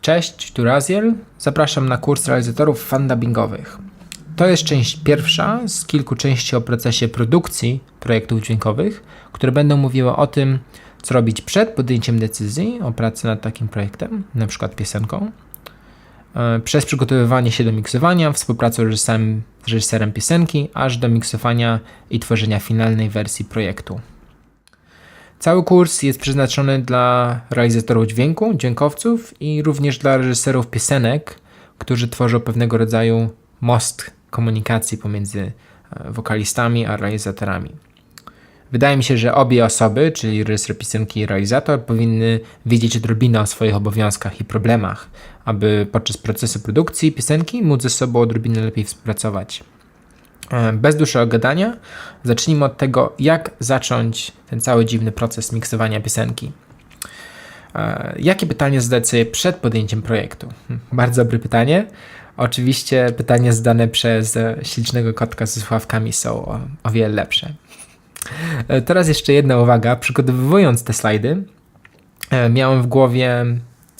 Cześć, tu Raziel. Zapraszam na kurs realizatorów fandubbingowych. To jest część pierwsza z kilku części o procesie produkcji projektów dźwiękowych, które będą mówiły o tym, co robić przed podjęciem decyzji o pracy nad takim projektem, przykład piosenką, e, przez przygotowywanie się do miksowania, współpracę z reżyserem, z reżyserem piosenki, aż do miksowania i tworzenia finalnej wersji projektu. Cały kurs jest przeznaczony dla realizatorów dźwięku, dźwiękowców i również dla reżyserów piosenek, którzy tworzą pewnego rodzaju most komunikacji pomiędzy e, wokalistami a realizatorami. Wydaje mi się, że obie osoby, czyli reżyser piosenki i realizator, powinny wiedzieć odrobinę o swoich obowiązkach i problemach, aby podczas procesu produkcji piosenki móc ze sobą odrobinę lepiej współpracować. E, Bez dłuższego gadania, zacznijmy od tego, jak zacząć ten cały dziwny proces miksowania piosenki. E, Jakie pytanie zadać sobie przed podjęciem projektu? Hm, Bardzo dobre pytanie. Oczywiście pytania zadane przez ślicznego kotka ze słuchawkami są o, o wiele lepsze. E, Teraz jeszcze jedna uwaga. Przygotowując te slajdy, miałem w głowie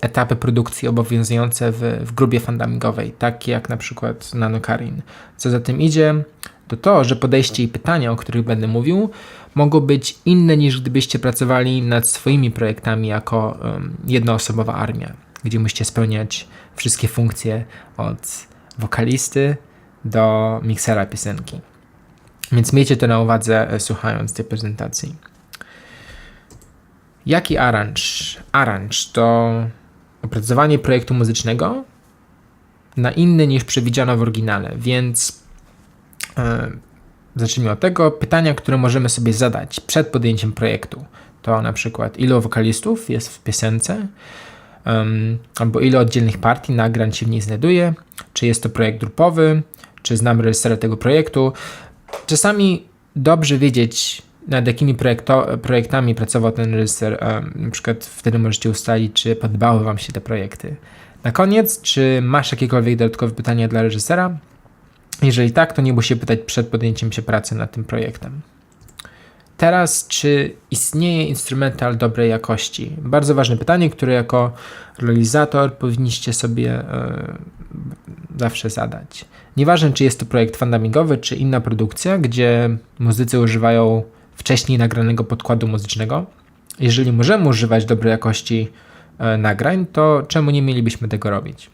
etapy produkcji obowiązujące w, w grubie fundamingowej, takie jak na przykład Nanokarin. Co za tym idzie, to to, że podejście i pytania, o których będę mówił, mogą być inne niż gdybyście pracowali nad swoimi projektami jako um, jednoosobowa armia, gdzie musicie spełniać wszystkie funkcje od wokalisty do miksera piosenki. Więc miejcie to na uwadze, e, słuchając tej prezentacji. Jaki aranż? Aranż to opracowanie projektu muzycznego na inny niż przewidziano w oryginale, więc e, zacznijmy od tego. Pytania, które możemy sobie zadać przed podjęciem projektu, to na przykład ilu wokalistów jest w piosence, albo ile oddzielnych partii nagrań się w niej znajduje, czy jest to projekt grupowy, czy znam reżysera tego projektu. Czasami dobrze wiedzieć, nad jakimi projektami pracował ten reżyser. Na przykład wtedy możecie ustalić, czy podobały Wam się te projekty. Na koniec, czy masz jakiekolwiek dodatkowe pytania dla reżysera? Jeżeli tak, to nie bój się pytać przed podjęciem się pracy nad tym projektem. Teraz, czy istnieje instrumental dobrej jakości? Bardzo ważne pytanie, które jako realizator powinniście sobie e, zawsze zadać. Nieważne, czy jest to projekt fundamingowy, czy inna produkcja, gdzie muzycy używają wcześniej nagranego podkładu muzycznego. Jeżeli możemy używać dobrej jakości e, nagrań, to czemu nie mielibyśmy tego robić?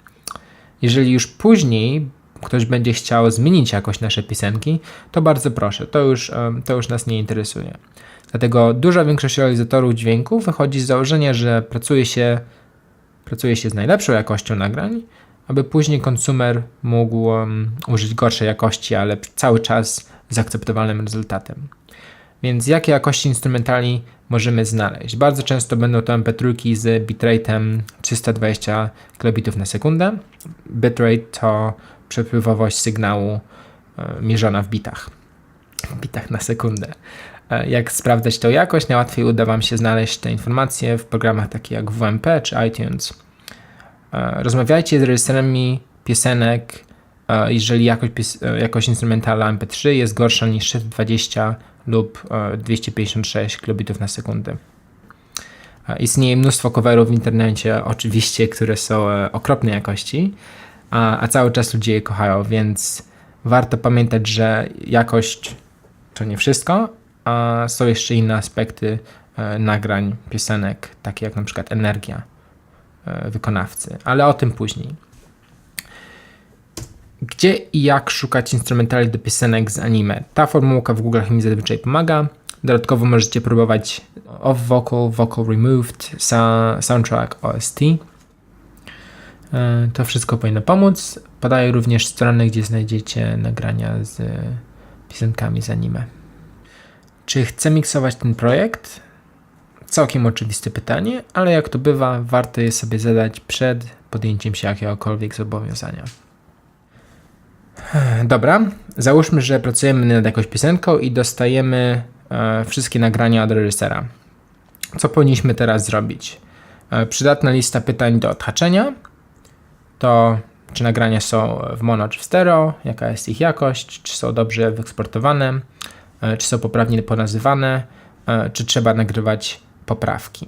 Jeżeli już później ktoś będzie chciał zmienić jakość naszej piosenki, to bardzo proszę, to już, em, to już nas nie interesuje. Dlatego duża większość realizatorów dźwięku wychodzi z założenia, że pracuje się, pracuje się z najlepszą jakością nagrań, aby później konsumer mógł em, użyć gorszej jakości, ale cały czas z akceptowalnym rezultatem. Więc jakie jakości instrumentali możemy znaleźć? Bardzo często będą to MP3 z bitrate'em 320 kilobitów na sekundę. Bitrate to przepływowość sygnału e, mierzona w bitach. Bitach na sekundę. E, Jak sprawdzać tą jakość? Najłatwiej uda Wam się znaleźć te informacje w programach takich jak WMP czy iTunes. E, Rozmawiajcie z reżyserami piosenek, jeżeli jakość, e, jakość instrumentala MP3 jest gorsza niż 620 lub e, 256 kilobitów na sekundę. E, Istnieje mnóstwo coverów w internecie, oczywiście, które są e, okropnej jakości, a, a cały czas ludzie je kochają, więc warto pamiętać, że jakość to nie wszystko, a są jeszcze inne aspekty e, nagrań, piosenek, takie jak na przykład energia e, wykonawcy, ale o tym później. Gdzie i jak szukać instrumentali do piosenek z anime? Ta formułka w Google mi zazwyczaj pomaga. Dodatkowo możecie próbować off vocal, vocal removed, soundtrack OST. E, To wszystko powinno pomóc. Podaję również strony, gdzie znajdziecie nagrania z piosenkami z anime. Czy chcę miksować ten projekt? Całkiem oczywiste pytanie, ale jak to bywa, warto je sobie zadać przed podjęciem się jakiegokolwiek zobowiązania. E, Dobra, załóżmy, że pracujemy nad jakąś piosenką i dostajemy e, wszystkie nagrania od reżysera. Co powinniśmy teraz zrobić? E, przydatna lista pytań do odhaczenia to czy nagrania są w mono czy w stereo, jaka jest ich jakość, czy są dobrze wyeksportowane, e, czy są poprawnie ponazywane, e, czy trzeba nagrywać poprawki.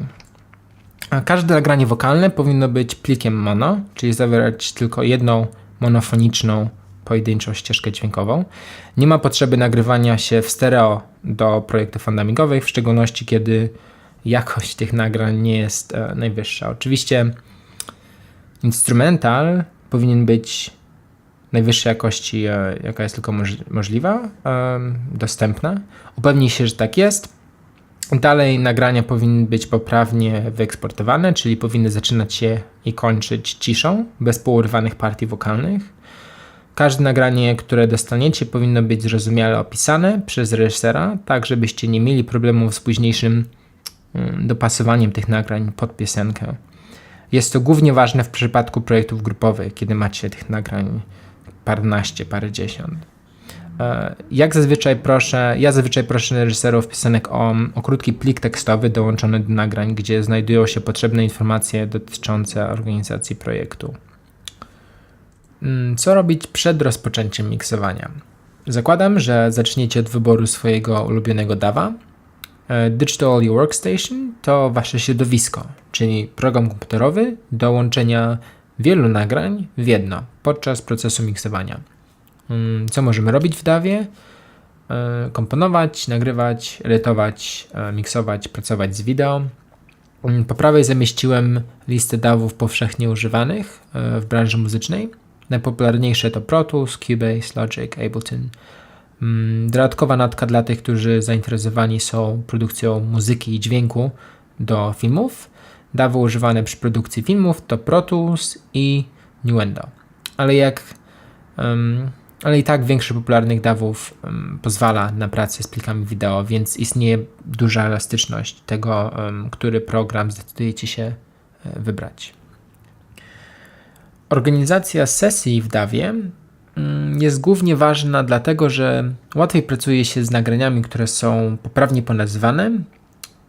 A Każde nagranie wokalne powinno być plikiem mono, czyli zawierać tylko jedną monofoniczną, pojedynczą ścieżkę dźwiękową. Nie ma potrzeby nagrywania się w stereo do projektów fandamigowych, w szczególności kiedy jakość tych nagrań nie jest e, najwyższa. Oczywiście instrumental powinien być najwyższej jakości, e, jaka jest tylko moż- możliwa, e, dostępna. Upewnij się, że tak jest. Dalej nagrania powinny być poprawnie wyeksportowane, czyli powinny zaczynać się i kończyć ciszą, bez pourywanych partii wokalnych. Każde nagranie, które dostaniecie, powinno być zrozumiale opisane przez reżysera, tak żebyście nie mieli problemów z późniejszym mm, dopasowaniem tych nagrań pod piosenkę. Jest to głównie ważne w przypadku projektów grupowych, kiedy macie tych nagrań paręnaście, parędziesiąt. E, Jak zazwyczaj proszę, ja zazwyczaj proszę reżyserów piosenek o, o krótki plik tekstowy dołączony do nagrań, gdzie znajdują się potrzebne informacje dotyczące organizacji projektu. Mm, Co robić przed rozpoczęciem miksowania? Zakładam, że zaczniecie od wyboru swojego ulubionego DAWa. E, Digital Workstation to wasze środowisko, czyli program komputerowy do łączenia wielu nagrań w jedno podczas procesu miksowania. Mm, Co możemy robić w DAWie? E, Komponować, nagrywać, edytować, e, miksować, pracować z wideo. Mm, Po prawej zamieściłem listę DAWów powszechnie używanych w branży muzycznej. Najpopularniejsze to Pro Tools, Cubase, Logic, Ableton. Mm, Dodatkowa notka dla tych, którzy zainteresowani są produkcją muzyki i dźwięku do filmów. DAWy używane przy produkcji filmów to Pro Tools i Nuendo. Ale jak Em, ale i tak większość popularnych DAWów em, pozwala na pracę z plikami wideo, więc istnieje duża elastyczność tego, em, który program zdecydujecie się e, wybrać. Organizacja sesji w DAWie mm, jest głównie ważna dlatego, że łatwiej pracuje się z nagraniami, które są poprawnie ponazwane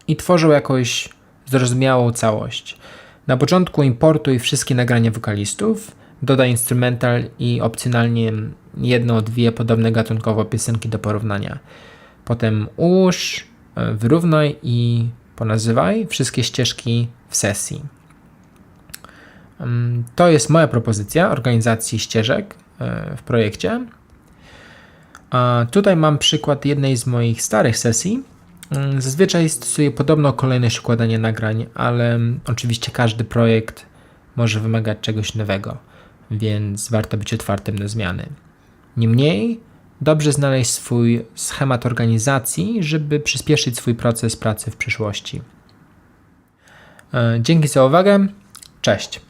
i tworzą jakąś zrozumiałą całość. Na początku importuj wszystkie nagrania wokalistów, dodaj instrumental i opcjonalnie jedno, dwie podobne gatunkowo piosenki do porównania. Potem ułóż, e, wyrównaj i ponazywaj wszystkie ścieżki w sesji. To jest moja propozycja organizacji ścieżek e, w projekcie. Tutaj mam przykład jednej z moich starych sesji. Mm, Zazwyczaj stosuję podobną kolejność układania nagrań, ale mm, oczywiście każdy projekt może wymagać czegoś nowego, więc warto być otwartym na zmiany. Niemniej, dobrze znaleźć swój schemat organizacji, żeby przyspieszyć swój proces pracy w przyszłości. E, Dzięki za uwagę. Cześć.